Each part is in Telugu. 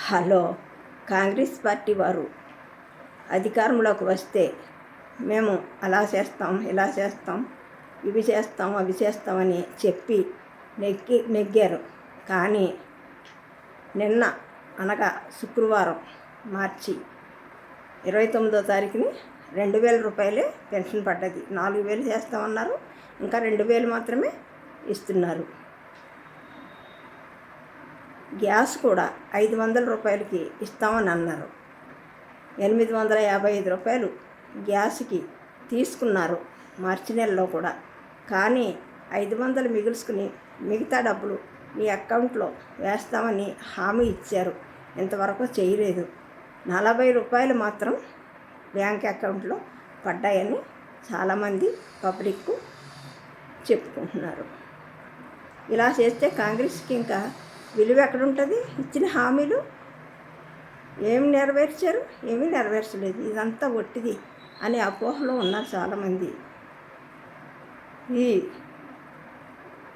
హలో కాంగ్రెస్ పార్టీ వారు అధికారంలోకి వస్తే మేము అలా చేస్తాం ఇలా చేస్తాం ఇవి చేస్తాం అవి చేస్తామని చెప్పి నెగ్గి నెగ్గారు. కానీ నిన్న అనగా శుక్రవారం మార్చి ఇరవై తొమ్మిదో తారీఖుని రెండు వేల రూపాయలే పెన్షన్ పడ్డది. నాలుగు వేలు చేస్తామన్నారు. ఇంకా రెండు వేలు మాత్రమే ఇస్తున్నారు. గ్యాస్ కూడా ఐదు వందల రూపాయలకి ఇస్తామని అన్నారు. ఎనిమిది వందల యాభై ఐదు రూపాయలు గ్యాస్కి తీసుకున్నారు మార్చి నెలలో కూడా. కానీ ఐదు వందలు మిగుల్చుకుని మిగతా డబ్బులు మీ అకౌంట్లో వేస్తామని హామీ ఇచ్చారు. ఇంతవరకు చేయలేదు. నలభై రూపాయలు మాత్రం బ్యాంక్ అకౌంట్లో పడ్డాయని చాలామంది పబ్లిక్కు చెప్పుకుంటున్నారు. ఇలా చేస్తే కాంగ్రెస్కి ఇంకా విలువ ఎక్కడ ఉంటుంది ఇచ్చిన హామీలు ఏమి నెరవేర్చారు? ఏమీ నెరవేర్చలేదు. ఇదంతా ఒట్టిది అనే అపోహలో ఉన్నారు చాలామంది. ఈ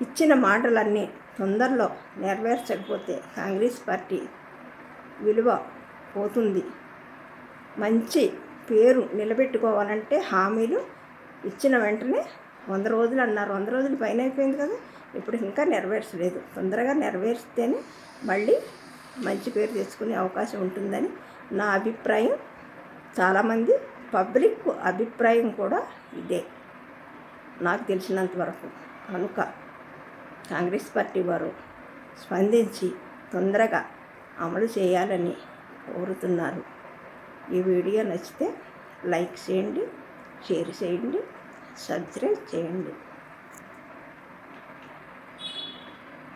ఇచ్చిన మాటలన్నీ తొందరలో నెరవేర్చకపోతే కాంగ్రెస్ పార్టీ విలువ పోతుంది. మంచి పేరు నిలబెట్టుకోవాలంటే హామీలు ఇచ్చిన వెంటనే వంద రోజులు అన్నారు. వంద రోజులు పైన అయిపోయింది కదా. ఇప్పుడు ఇంకా నెరవేర్చలేదు. తొందరగా నెరవేర్స్తేనే మళ్ళీ మంచి పేరు తెచ్చుకునే అవకాశం ఉంటుందని నా అభిప్రాయం. చాలామంది పబ్లిక్ అభిప్రాయం కూడా ఇదే. నాకు తెలిసినంత వరకు కనుక కాంగ్రెస్ పార్టీ వారు స్పందించి తొందరగా అమలు చేయాలని కోరుతున్నారు. ఈ వీడియో నచ్చితే లైక్ చేయండి షేర్ చేయండి సబ్స్క్రైబ్ చేయండి.